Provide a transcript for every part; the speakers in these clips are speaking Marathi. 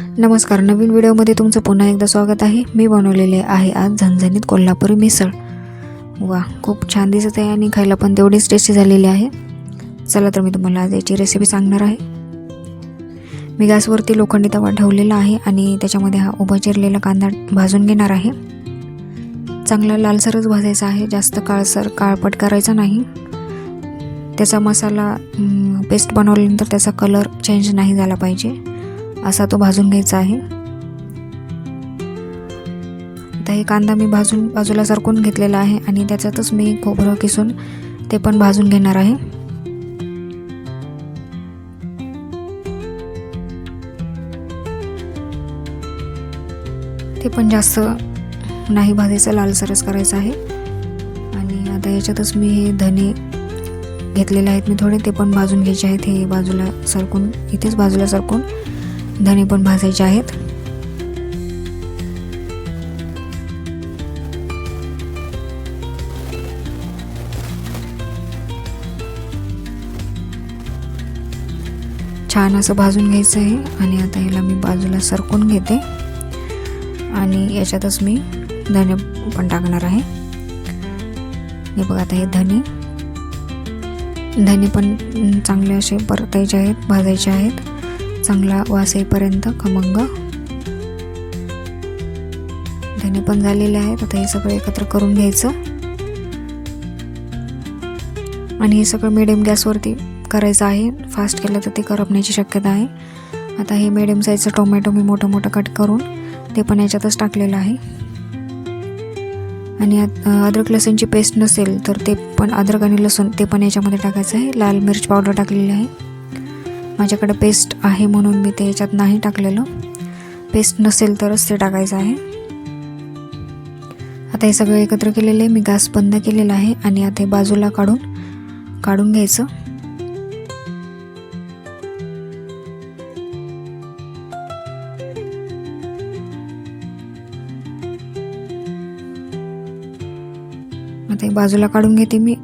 नमस्कार नवीन व्हिडिओमध्ये तुमचं पुन्हा एकदा स्वागत आहे. मी बनवलेले आहे आज झणझणीत कोल्हापुरी मिसळ. वा खूप छान दिसत आहे आणि खायला पण तेवढीच टेस्टी झालेली आहे. चला तर मी तुम्हाला आज याची रेसिपी सांगणार आहे. मी गॅसवरती लोखंडी तवा ठेवलेला आहे आणि त्याच्यामध्ये हा उभा चिरलेला कांदा भाजून घेणार आहे. चांगला लालसरच भाजायचा आहे जास्त काळसर काळपट करायचा नाही. त्याचा मसाला पेस्ट बनवल्यानंतर त्याचा कलर चेंज नाही झाला पाहिजे. असा तो भाजून घ्यायचा आहे. आता हे कांदा मी भाजून बाजूला सरकून घेतलेला आहे आणि त्याच्यातच मी खोबरं किसून ते पण भाजून घेणार आहे. ते पण जास्त नाही भाजायचं लालसरच करायचं आहे. आणि आता याच्यातच मी हे धने घेतलेले आहेत मी थोडे ते पण भाजून घ्यायचे आहेत. हे बाजूला सरकून इथेच बाजूला सरकून धने पण भाजायचे आहेत. छान असं भाजून घ्यायचं आहे आणि आता याला मी बाजूला सरकून घेते. आणि याच्यातच मी धने पण टाकणार आहे. हे बघा आता हे धने. धने पण चांगले असे परतायचे आहेत भाजायचे आहेत. चांगला वास येईपर्यंत खमंग. धने पण झालेले आहेत आता हे सगळं एकत्र करून घ्यायचं. आणि हे सगळं मिडियम गॅसवरती करायचं आहे. फास्ट केलं तर ते करपण्याची शक्यता आहे. आता हे मिडियम साईजचं टोमॅटो मी मोठं मोठं कट करून ते पण याच्यातच टाकलेलं आहे. आणि अद्रक लसूणची पेस्ट नसेल तर ते पण अद्रक आणि लसूण ते पण याच्यामध्ये टाकायचं आहे. लाल मिरच पावडर टाकलेली आहे. माझ्याकडे पेस्ट आहे म्हणून मी ते याच्यात नाही टाकलेलं. पेस्ट नसेल तरच ते टाकायचं आहे. आता हे सगळं एकत्र केलेलं आहे. मी गॅस बंद केलेला आहे आणि आता हे बाजूला काढून काढून घ्यायचं. आता हे बाजूला काढून घेते मी.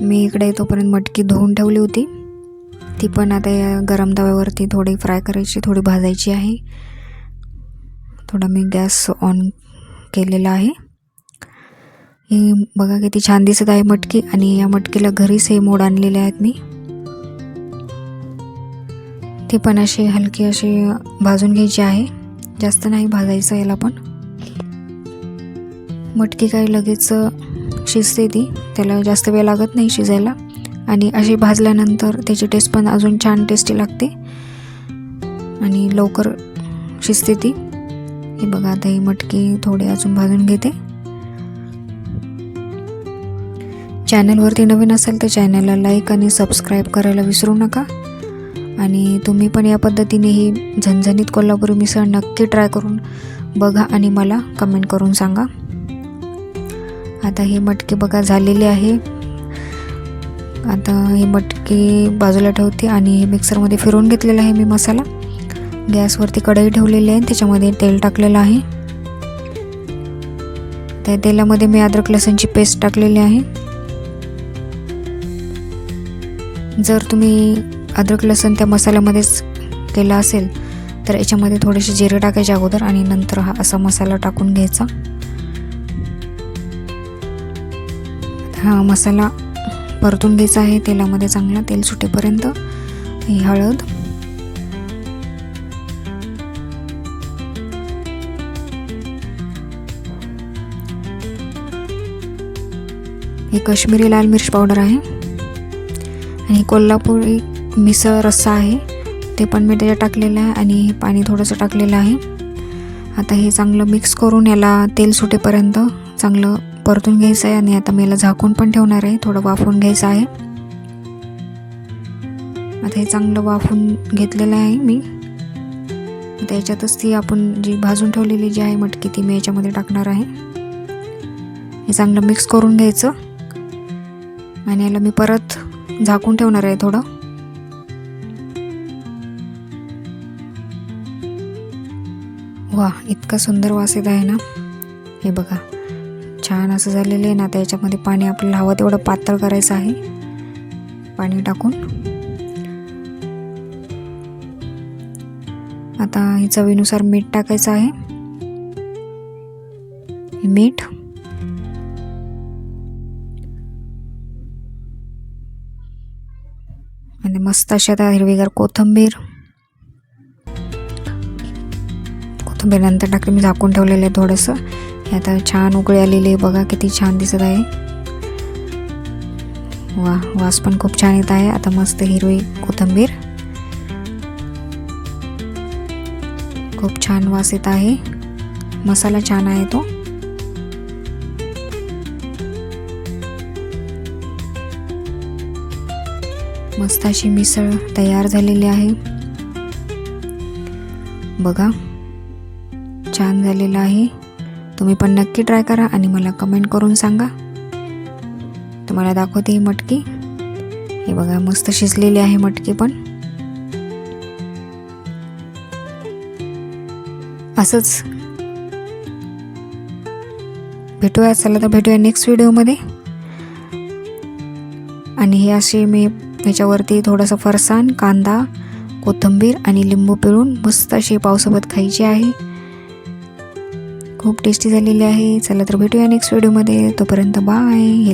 मी इकडे तोपर्यंत मटकी धुवून ठेवली होती. ती पण आता या गरम तव्यावरती थोडी फ्राय करायची थोडी भाजायची आहे. थोडा मी गॅस ऑन केलेला आहे. ही बघा किती छान दिसत आहे मटकी आणि या मटकीला घरीच हे मोड आणलेले आहेत मी. ती पण अशी हलकी अशी भाजून घ्यायची आहे. जास्त नाही भाजायचं याला पण. मटकी काही लगेच शिजते ती. त्याला जास्त वेळ लागत नाही शिजायला. आणि अशी भाजल्यानंतर त्याची टेस्ट पण अजून छान टेस्टी लागते. आणि लवकर शिजते ती. हे बघा आता ही मटकी थोडी अजून भाजून घेते. चॅनलवरती नवीन असेल तर चॅनलला लाईक आणि सबस्क्राईब करायला विसरू नका. आणि तुम्ही पण या पद्धतीने ही झणझणीत कोल्हापुरी मिसळ नक्की ट्राय करून बघा आणि मला कमेंट करून सांगा. आता ही मटकी बघा झालेली आहे. आता हे मटकी बाजूला ठेवते आणि मिक्सरमध्ये फिरवून घेतलेला आहे मी मसाला. गॅसवरती कढई ठेवलेली आहे त्याच्यामध्ये तेल टाकलेलं आहे. त्या तेलामध्ये मी अद्रक लसूणची पेस्ट टाकलेली आहे. जर तुम्ही अद्रक लसूण त्या मसाल्यामध्येच केला असेल तर याच्यामध्ये थोडेसे जिरे टाकायचे अगोदर आणि नंतर हा असा मसाला टाकून घ्यायचा. हा मसाला परतून द्यायचं आहे. तेलामध्ये चांगला तेल सुटेपर्यंत ही हळद. ही काश्मीरी लाल मिर्च पावडर आहे. आणि कोल्हापुरी मिसळ रस्सा आहे. ते पण मी त्याच्यात टाकलेलं आहे आणि हे पाणी थोडंसं टाकलेलं आहे. आता हे चांगलं मिक्स करून याला तेल सुटेपर्यंत चांगलं परतून घ्यायचं आहे आणि आता मी याला झाकून पण ठेवणार आहे. थोडं वाफून घ्यायचं आहे. आता हे चांगलं वाफून घेतलेलं आहे मी. आता याच्यातच ती आपण जी भाजून ठेवलेली जी आहे मटकी ती मी याच्यामध्ये टाकणार आहे. हे चांगलं मिक्स करून घ्यायचं. आणि याला मी परत झाकून ठेवणार आहे थोडं. वा इतका सुंदर वास येत आहे ना? हे बघा. छान असं झालेलं आहे ना आता याच्यामध्ये पाणी आपल्याला हवं तेवढं पातळ करायचं आहे. पाणी टाकून. आता हे चवीनुसार मीठ टाकायचं आहे. मीठ. आणि मस्त अशी आता हिरवीगार कोथिंबीर. कोथिंबीर नंतर टाकते मी झाकून ठेवलेलं आहे थोडंसं. हे आता छान उकळी आलेली आहे. बघा किती छान दिसत आहे. वा वास पण खूप छान येत आहे. आता मस्त हिरवी कोथंबीर. खूप छान वास येत आहे. मसाला छान आहे तो. मस्त अशी मिसळ तयार झालेली आहे. बघा. छान झालेलं आहे. तुम्ही पण नक्की ट्राय करा आणि मला कमेंट करून सांगा. तुम्हाला दाखवते ही मटकी. हे बघा मस्त शिजलेली आहे मटकी पण. असंच. भेटूया चला तर भेटूया नेक्स्ट व्हिडिओमध्ये आणि हे असे मी ह्याच्यावरती थोडंसं फरसाण कांदा कोथिंबीर आणि लिंबू पिळून मस्त अशी पावसोबत खायची आहे. खूप टेस्टी झालेली आहे. चला तर भेटूया नेक्स्ट व्हिडिओमध्ये तोपर्यंत बाय